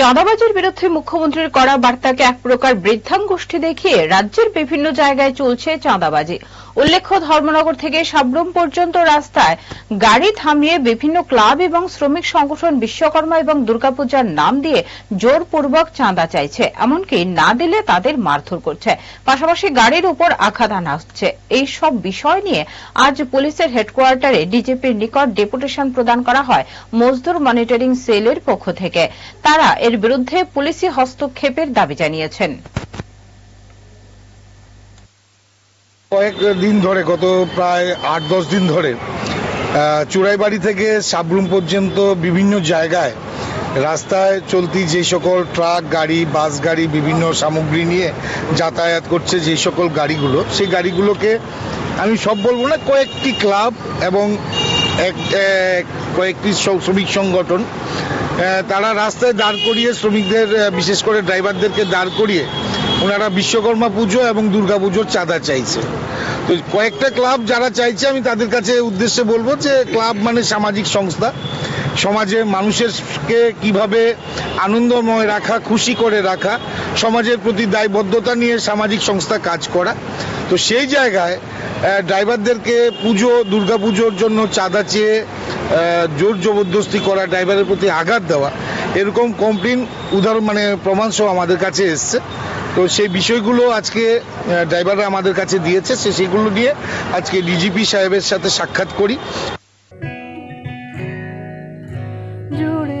চাঁদাবাজির বিরুদ্ধে মুখ্যমন্ত্রীর করা বার্তাকে এক প্রকার বৃদ্ধাঙ্গুষ্ঠী দেখিয়ে রাজ্যের বিভিন্ন জায়গায় চলছে চাঁদাবাজি। উল্লেখ্য, ধর্মনগর থেকে সাব্রুম পর্যন্ত রাস্তায় গাড়ি থামিয়ে বিভিন্ন ক্লাব এবং শ্রমিক সংগঠন বিশ্বকর্মা এবং দুর্গাপূজার নাম দিয়ে জোরপূর্বক চাঁদা চাইছে। এমনকি না দিলে তাদের মারধর করছে। পাশাপাশি গাড়ির উপর আঘাত আনা হচ্ছে। এই সব বিষয় নিয়ে আজ পুলিশের হেডকোয়ার্টারে ডিজিপির নিকট ডেপুটেশন প্রদান করা হয় মজদুর মনিটরিং সেলের পক্ষ থেকে। তারা এর বিরুদ্ধে পুলিশি হস্তক্ষেপের দাবি জানিয়েছেন। কয়েক দিন ধরে গত প্রায় আট দশ দিন ধরে আহ, চুড়াইবাড়ি থেকে সাবরুম পর্যন্ত বিভিন্ন জায়গায় রাস্তায় চলতি যে সকল ট্রাক গাড়ি বাস গাড়ি বিভিন্ন সামগ্রী নিয়ে যাতায়াত করছে যে সকল গাড়িগুলো সেই গাড়িগুলোকে আমি সব বলব না কয়েকটি ক্লাব এবং এক কয়েকটি শ্রমিক সংগঠন তারা রাস্তায় দাঁড় করিয়ে শ্রমিকদের বিশেষ করে ড্রাইভারদেরকে দাঁড় করিয়ে ওনারা বিশ্বকর্মা পুজো এবং দুর্গা পুজোর চাঁদা চাইছে। তো কয়েকটা ক্লাব যারা চাইছে, আমি তাদের কাছে উদ্দেশ্যে বলব যে, ক্লাব মানে সামাজিক সংস্থা। সমাজে মানুষেরকে কীভাবে আনন্দময় রাখা, খুশি করে রাখা, সমাজের প্রতি দায়বদ্ধতা নিয়ে সামাজিক সংস্থা কাজ করা। তো সেই জায়গায় ড্রাইভারদেরকে পুজো দুর্গা পুজোর জন্য চাঁদা চেয়ে জোর জবরদস্তি করা, ড্রাইভারের প্রতি আঘাত দেওয়া, এরকম কমপ্লেন, উদাহরণ মানে প্রমাণ সহ আমাদের কাছে এসছে। তো সেই বিষয়গুলো আজকে ড্রাইভাররা আমাদের কাছে দিয়েছে, সে সেগুলো নিয়ে আজকে ডিজিপি সাহেবের সাথে সাক্ষাৎ করি। জুড়ে